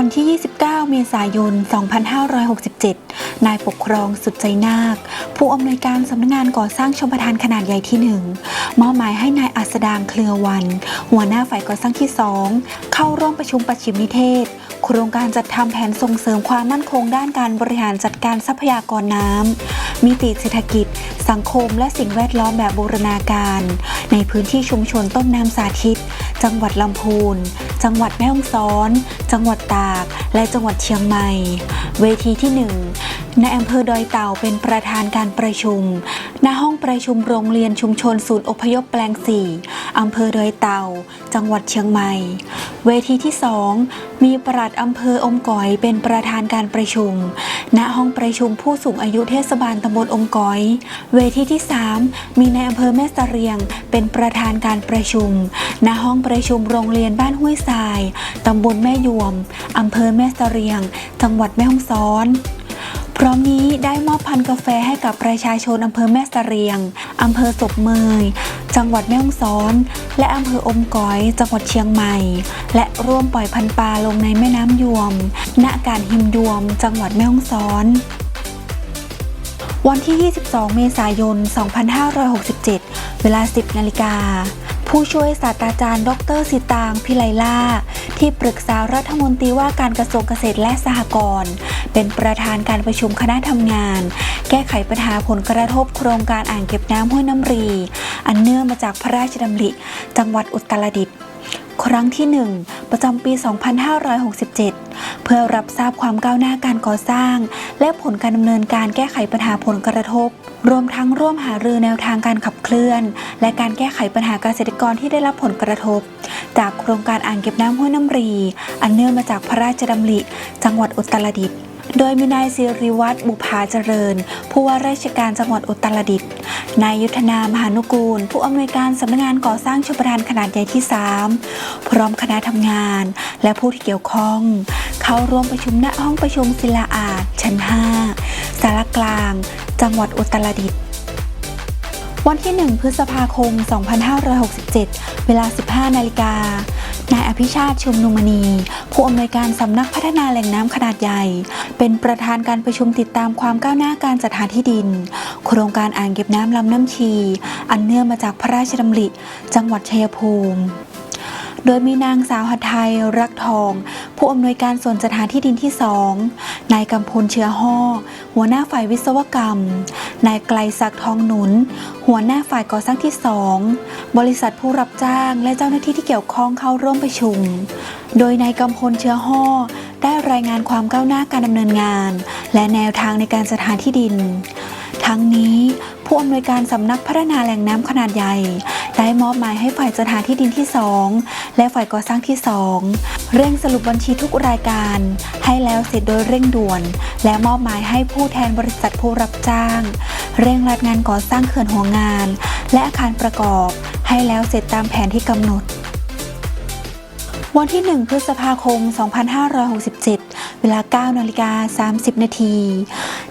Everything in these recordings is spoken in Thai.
ันที่ 29 เมษายน 2567 นายปกครองสุดใจนาค ผู้อำนวยการสำนักงานก่อสร้างชมประทานขนาดใหญ่ที่หนึ่งมอบหมายให้นายอัสดางเครือวัน หัวหน้าฝ่ายก่อสร้างที่ 2 เข้าร่วมประชุมประชิมนิเทศ โครงการจัดทำแผนส่งเสริมความมั่นคงด้านการบริหารจัดการทรัพยากรน้ำมิติเศรษฐกิจ สังคม และสิ่งแวดล้อมแบบบูรณาการ ในพื้นที่ชุมชนต้นน้ำสาธิต จังหวัดลำพูน จังหวัดแม่ฮ่องสอน จังหวัดตาก และจังหวัดเชียงใหม่ เวทีที่หนึ่ง ในอำเภอดอยเต่าเป็นประธานการประชุม ณ ห้องประชุมโรงเรียนชุมชนศูนย์อพยพแปลงสี่อำเภอดอยเต่า จังหวัดเชียงใหม่ เวทีที่สองมีปลัดอำเภออมก๋อยเป็นประธานการประชุม ณ ห้องประชุมผู้สูงอายุเทศบาลตำบลอมก๋อย เวทีที่ 3 มีในอำเภอแม่สะเรียง เป็นประธานการประชุม ณ ห้องประชุมโรงเรียนบ้านห้วยทราย ตำบลแม่ยวม อำเภอแม่สะเรียง จังหวัดแม่ฮ่องสอน พร้อมนี้ได้มอบพันธุ์กาแฟให้กับประชาชนอำเภอแม่สะเรียงอำเภอศพเมย จังหวัดแม่ฮ่องสอน และอำเภออมก๋อย จังหวัดเชียงใหม่ และร่วมปล่อยพันธุ์ปลาลงในแม่น้ำยวม ณ การหิมยวม จังหวัดแม่ฮ่องสอนวันที่ 22 เมษายน 2567 เวลา 10 นาฬิกา ผู้ช่วยศาสตราจารย์ ดรสิตาง พิไลล่า ที่ปรึกษารัฐมนตรีว่าการกระทรวงเกษตรและสหกรณ์ เป็นประธานการประชุมคณะทำงาน แก้ไขปัญหาผลกระทบโครงการอ่างเก็บน้ำห้วยน้ำรี อันเนื่องมาจากพระราชดำริ จังหวัดอุตรดิตถ์ครั้งที่ 1 ประจำปี 2567 เพื่อรับทราบความก้าวหน้าการก่อสร้าง และผลการดำเนินการแก้ไขปัญหาผลกระทบ รวมทั้งร่วมหารือแนวทางการขับเคลื่อน และการแก้ไขปัญหาเกษตรกรที่ได้รับผลกระทบ จากโครงการอ่างเก็บน้ำห้วยน้ำรี อันเนื่องมาจากพระราชดำริ จังหวัดอุตรดิตถ์ โดยมีนายสิริวัตรบุภาเจริญ ผู้ว่าราชการจังหวัดอุตรดิตถ์นายยุทธนามหานุกูล ผู้อำนวยการสำนักงานก่อสร้างชลประทานขนาดใหญ่ที่ 3 พร้อมคณะทำงาน และผู้ที่เกี่ยวข้อง เข้าร่วมประชุมณห้องประชุมศิลาอาจชั้น 5 สารกลาง จังหวัดอุตรดิตถ์วันที่ 1 พฤษภาคม 2567 เวลา 15 นาฬิกา นายอภิชาติชุมนุมณี ผู้อำนวยการสำนักพัฒนาแหล่งน้ำขนาดใหญ่ เป็นประธานการประชุมติดตามความก้าวหน้าการจัดหาที่ดิน โครงการอ่างเก็บน้ำลำน้ำชี อันเนื่องมาจากพระราชดำริ จังหวัดชัยภูมิ โดยมีนางสาวหทไทยรักทอง ผู้อำนวยการส่วนจัดหาที่ดินที่2นายกำพลเชื้อห่อหัวหน้าฝ่ายวิศวกรรม นายไกลศักดิ์ทองหนุน หัวหน้าฝ่ายก่อสร้างที่2บริษัทผู้รับจ้างและเจ้าหน้าที่ที่เกี่ยวข้องเข้าร่วมประชุม โดยนายกำพลเชื้อห่อได้รายงานความก้าวหน้าการดำเนินงาน และแนวทางในการจัดหาที่ดิน ทั้งนี้ ผู้อำนวยการสำนักพัฒนาแหล่งน้ำขนาดใหญ่ ได้มอบหมายให้ฝ่ายจัดหาที่ดินที่ 2 และฝ่ายก่อสร้างที่ 2 เร่งสรุปบัญชีทุกรายการ ให้แล้วเสร็จโดยเร่งด่วน และมอบหมายให้ผู้แทนบริษัทผู้รับจ้าง เร่งรัดงานก่อสร้างเขื่อนหัวงาน และอาคารประกอบ ให้แล้วเสร็จตามแผนที่กำหนดวันที่ 1 พฤษภาคม 2567 เวลา9นาฬิกา30 นาที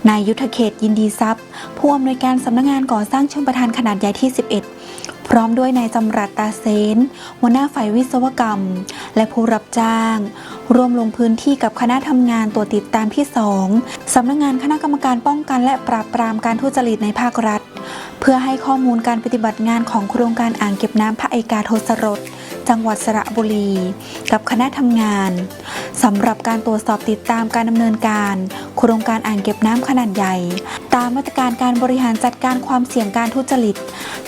นายยุทธเขตยินดีทรัพย์ ผู้อำนวยการสำนักงานก่อสร้างชมประทานขนาดใหญ่ที่ 11 พร้อมด้วยนายจำรัดตาเซนหัวหน้าฝ่ายวิศวกรรม และผู้รับจ้าง ร่วมลงพื้นที่กับคณะทำงานตัวติดตามที่ 2สำนักงานคณะกรรมการป้องกันและปราบปรามการทุจริตในภาครัฐ เพื่อให้ข้อมูลการปฏิบัติงานของโครงการอ่างเก็บน้ำพระเอกาทศรส จังหวัดสระบุรี กับคณะทำงานสำหรับการตรวจสอบติดตามการดำเนินการ โครงการอ่างเก็บน้ำขนาดใหญ่ ตามมาตรการการบริหารจัดการความเสี่ยงการทุจริต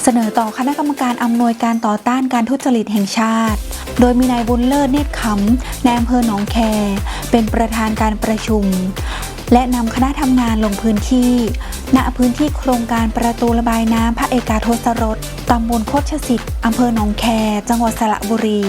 เสนอต่อคณะกรรมการอำนวยการต่อต้านการทุจริตแห่งชาติ โดยมีนายบุญเลิศเนตรขำในอำเภอหนองแค เป็นประธานการประชุม และนำคณะทำงานลงพื้นที่ ณพื้นที่โครงการประตูระบายน้ำพระเอกาทศรสตำบลโคชสิทธิ์อำเภอหนองแค จังหวัดสระบุรี